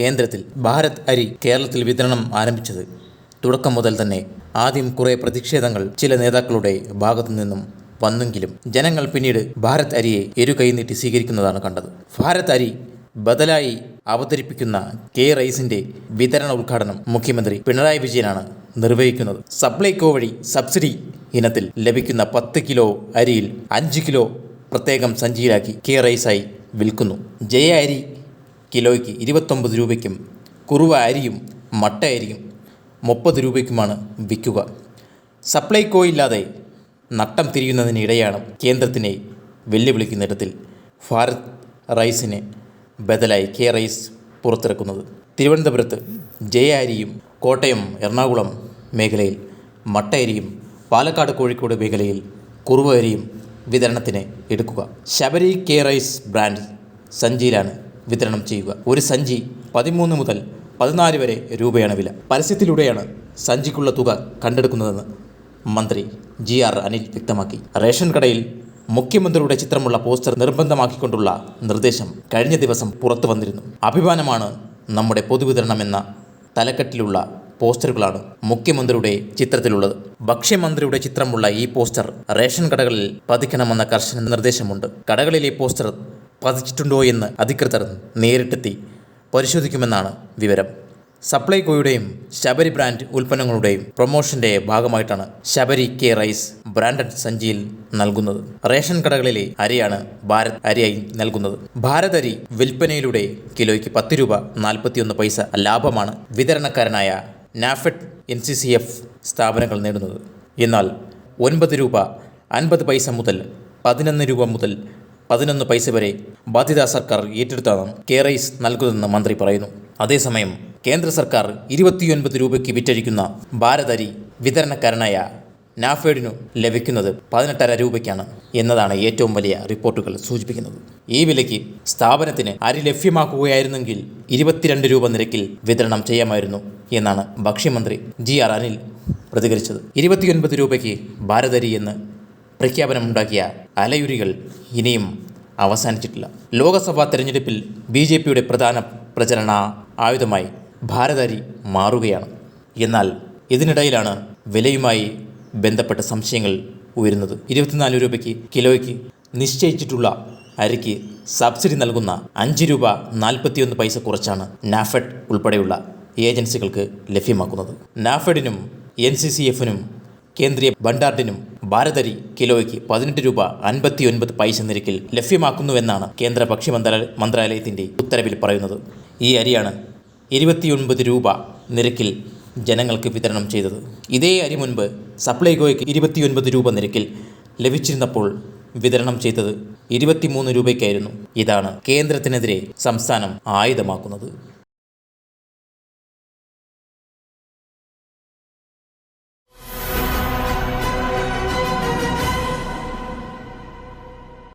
കേന്ദ്രത്തിൽ ഭാരത് അരി കേരളത്തിൽ വിതരണം ആരംഭിച്ചത്. തുടക്കം മുതൽ തന്നെ ആദ്യം കുറേ പ്രതിഷേധങ്ങൾ ചില നേതാക്കളുടെ ഭാഗത്തു നിന്നും വന്നെങ്കിലും ജനങ്ങൾ പിന്നീട് ഭാരത് അരിയെ എരു കൈനീട്ടി സ്വീകരിക്കുന്നതാണ് കണ്ടത്. ഭാരത് അരി ബദലായി അവതരിപ്പിക്കുന്ന കെ റൈസിന്റെ വിതരണ ഉദ്ഘാടനം മുഖ്യമന്ത്രി പിണറായി വിജയനാണ് നിർവഹിക്കുന്നത്. സപ്ലൈകോ വഴി സബ്സിഡി ഇനത്തിൽ ലഭിക്കുന്ന പത്ത് കിലോ അരിയിൽ അഞ്ച് കിലോ പ്രത്യേകം സഞ്ചിയിലാക്കി കെ റൈസായി വിൽക്കുന്നു. ജയ അരി കിലോയ്ക്ക് ഇരുപത്തൊമ്പത് രൂപയ്ക്കും കുറുവ അരിയും മട്ട അരിയും മുപ്പത് രൂപയ്ക്കുമാണ് വിൽക്കുക. സപ്ലൈകോ ഇല്ലാതെ നട്ടം തിരിയുന്നതിനിടെയാണ് കേന്ദ്രത്തിനെ വെല്ലുവിളിക്കുന്നിടത്തിൽ ഭാരത് റൈസിന് ബദലായി കെ റൈസ് പുറത്തിറക്കുന്നത്. തിരുവനന്തപുരത്ത് ജയാരിയും കോട്ടയം എറണാകുളം മേഖലയിൽ മട്ട അരിയും പാലക്കാട് കോഴിക്കോട് മേഖലയിൽ കുറുവ അരിയും വിതരണത്തിന് എടുക്കുക. ശബരി കെ റൈസ് ബ്രാൻഡ് സഞ്ചിയിലാണ് വിതരണം ചെയ്യുക. ഒരു സഞ്ചി പതിമൂന്ന് മുതൽ പതിനാല് വരെ രൂപയാണ് വില. പരസ്യത്തിലൂടെയാണ് സഞ്ചിക്കുള്ള തുക കണ്ടെടുക്കുന്നതെന്ന് മന്ത്രി ജി ആർ അനിൽ വ്യക്തമാക്കി. റേഷൻ കടയിൽ മുഖ്യമന്ത്രിയുടെ ചിത്രമുള്ള പോസ്റ്റർ നിർബന്ധമാക്കിക്കൊണ്ടുള്ള നിർദ്ദേശം കഴിഞ്ഞ ദിവസം പുറത്തു വന്നിരുന്നു. അഭിമാനമാണ് നമ്മുടെ പൊതുവിതരണം എന്ന തലക്കെട്ടിലുള്ള പോസ്റ്ററുകളാണ് മുഖ്യമന്ത്രിയുടെ ചിത്രത്തിലുള്ളത്. ഭക്ഷ്യമന്ത്രിയുടെ ചിത്രമുള്ള ഈ പോസ്റ്റർ റേഷൻ കടകളിൽ പതിക്കണമെന്ന കർശന നിർദ്ദേശമുണ്ട്. കടകളിലെ പോസ്റ്റർ പതിച്ചിട്ടുണ്ടോ എന്ന് അധികൃതർ നേരിട്ടെത്തി പരിശോധിക്കുമെന്നാണ് വിവരം. സപ്ലൈകോയുടെയും ശബരി ബ്രാൻഡ് ഉൽപ്പന്നങ്ങളുടെയും പ്രൊമോഷന്റെ ഭാഗമായിട്ടാണ് ശബരി കെ റൈസ് ബ്രാൻഡഡ് സഞ്ചിയിൽ നൽകുന്നത്. റേഷൻ കടകളിലെ അരിയാണ് ഭാരത് അരിയായി നൽകുന്നത്. ഭാരത് അരി വിൽപ്പനയിലൂടെ കിലോയ്ക്ക് പത്ത് രൂപ നാൽപ്പത്തിയൊന്ന് പൈസ ലാഭമാണ് വിതരണക്കാരനായ NAFED N C C F സ്ഥാപനങ്ങൾ നേടുന്നത്. എന്നാൽ ഒൻപത് രൂപ അൻപത് പൈസ മുതൽ പതിനൊന്ന് രൂപ മുതൽ പതിനൊന്ന് പൈസ വരെ ബാധ്യത സർക്കാർ ഏറ്റെടുത്താണ് കെ റൈസ് നൽകുന്നതെന്ന് മന്ത്രി പറയുന്നു. അതേസമയം കേന്ദ്ര സർക്കാർ ഇരുപത്തിയൊൻപത് രൂപയ്ക്ക് വിറ്റഴിക്കുന്ന ഭാരതരി വിതരണക്കാരനായ നാഫേഡിനു ലഭിക്കുന്നത് പതിനെട്ടര രൂപയ്ക്കാണ് എന്നതാണ് ഏറ്റവും വലിയ റിപ്പോർട്ടുകൾ സൂചിപ്പിക്കുന്നത്. ഈ വിലയ്ക്ക് സ്ഥാപനത്തിന് അരി ലഭ്യമാക്കുകയായിരുന്നെങ്കിൽ ഇരുപത്തിരണ്ട് രൂപ നിരക്കിൽ വിതരണം ചെയ്യാമായിരുന്നു എന്നാണ് ഭക്ഷ്യമന്ത്രി ജി ആർ അനിൽ പ്രതികരിച്ചത്. ഇരുപത്തിയൊൻപത് രൂപയ്ക്ക് ഭാരതരി എന്ന് പ്രഖ്യാപനമുണ്ടാക്കിയ അലയുരികൾ ഇനിയും അവസാനിച്ചിട്ടില്ല. ലോക്സഭാ തെരഞ്ഞെടുപ്പിൽ ബി ജെ പിയുടെ പ്രധാന പ്രചരണ ആയുധമായി ഭാരതരി മാറുകയാണ്. എന്നാൽ ഇതിനിടയിലാണ് വിലയുമായി ബന്ധപ്പെട്ട സംശയങ്ങൾ ഉയരുന്നത്. ഇരുപത്തിനാല് രൂപയ്ക്ക് കിലോയ്ക്ക് നിശ്ചയിച്ചിട്ടുള്ള അരിക്ക് സബ്സിഡി നൽകുന്ന അഞ്ച് രൂപ നാൽപ്പത്തിയൊന്ന് പൈസ കുറച്ചാണ് നാഫെഡ് ഉൾപ്പെടെയുള്ള ഏജൻസികൾക്ക് ലഭ്യമാക്കുന്നത്. നാഫെഡിനും എൻ സി സി എഫിനും കേന്ദ്രീയ ഭണ്ഡാറിനും ഭാരതരി കിലോയ്ക്ക് പതിനെട്ട് രൂപ അൻപത്തി ഒൻപത് പൈസ നിരക്കിൽ ലഭ്യമാക്കുന്നുവെന്നാണ് കേന്ദ്ര ഭക്ഷ്യ മന്ത്രാലയ മന്ത്രാലയത്തിന്റെ ഉത്തരവിൽ പറയുന്നത്. ഈ അരിയാണ് ഇരുപത്തിയൊൻപത് രൂപ നിരക്കിൽ ജനങ്ങൾക്ക് വിതരണം ചെയ്തത്. ഇതേ അരി മുൻപ് സപ്ലൈകോയ്ക്ക് ഇരുപത്തിയൊൻപത് രൂപ നിരക്കിൽ ലഭിച്ചിരുന്നപ്പോൾ വിതരണം ചെയ്തത് ഇരുപത്തിമൂന്ന് രൂപയ്ക്കായിരുന്നു. ഇതാണ് കേന്ദ്രത്തിനെതിരെ സംസ്ഥാനം ആയുധമാക്കുന്നത്.